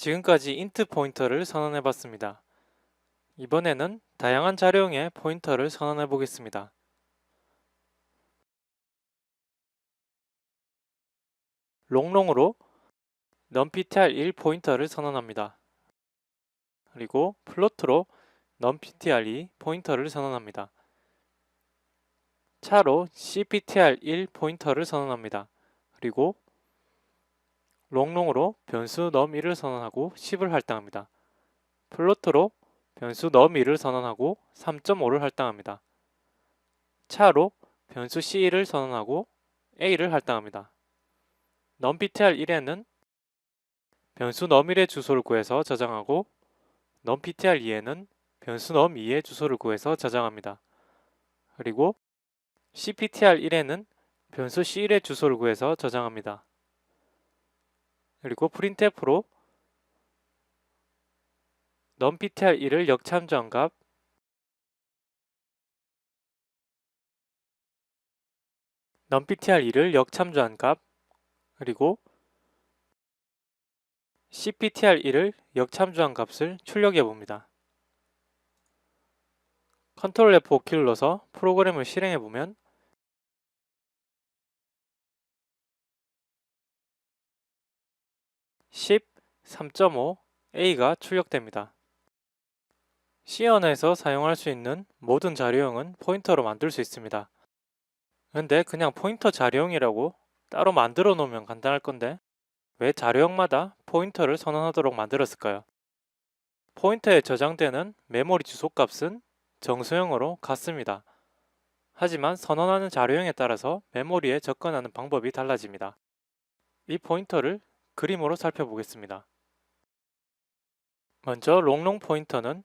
지금까지 인트 포인터를 선언해 봤습니다. 이번에는 다양한 자료형의 포인터를 선언해 보겠습니다. 롱롱으로 numptr1 포인터를 선언합니다. 그리고 플로트로 numptr2 포인터를 선언합니다. 차로 cptr1 포인터를 선언합니다. 그리고 롱롱으로 변수 num1을 선언하고 10을 할당합니다. 플로트로 변수 num2를 선언하고 3.5를 할당합니다. 차로 변수 c1을 선언하고 a를 할당합니다. numptr1에는 변수 num1의 주소를 구해서 저장하고 numptr2에는 변수 num2의 주소를 구해서 저장합니다. 그리고 cptr1에는 변수 c1의 주소를 구해서 저장합니다. 그리고 printf로 numptr1을 역참조한 값 numptr2를 역참조한 값 그리고 cptr1을 역참조한 값을 출력해 봅니다. 컨트롤 F5키를 눌러서 프로그램을 실행해 보면 10, 3.5, A가 출력됩니다. C 언어에서 사용할 수 있는 모든 자료형은 포인터로 만들 수 있습니다. 근데 그냥 포인터 자료형이라고 따로 만들어 놓으면 간단할 건데 왜 자료형마다 포인터를 선언하도록 만들었을까요? 포인터에 저장되는 메모리 주소 값은 정수형으로 같습니다. 하지만 선언하는 자료형에 따라서 메모리에 접근하는 방법이 달라집니다. 이 포인터를 그림으로 살펴보겠습니다. 먼저 롱롱 포인터는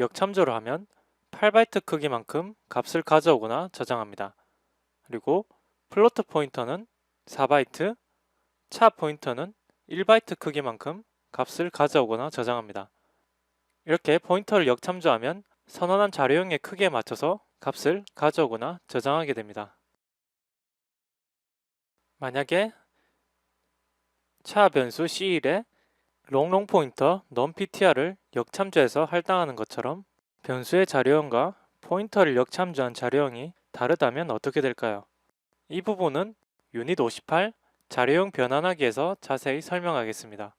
역참조를 하면 8바이트 크기만큼 값을 가져오거나 저장합니다. 그리고 플로트 포인터는 4바이트, 차 포인터는 1바이트 크기만큼 값을 가져오거나 저장합니다. 이렇게 포인터를 역참조하면 선언한 자료형의 크기에 맞춰서 값을 가져오거나 저장하게 됩니다. 만약에 차 변수 C1에 롱롱 포인터 numptr을 역참조해서 할당하는 것처럼 변수의 자료형과 포인터를 역참조한 자료형이 다르다면 어떻게 될까요? 이 부분은 유닛 58 자료형 변환하기에서 자세히 설명하겠습니다.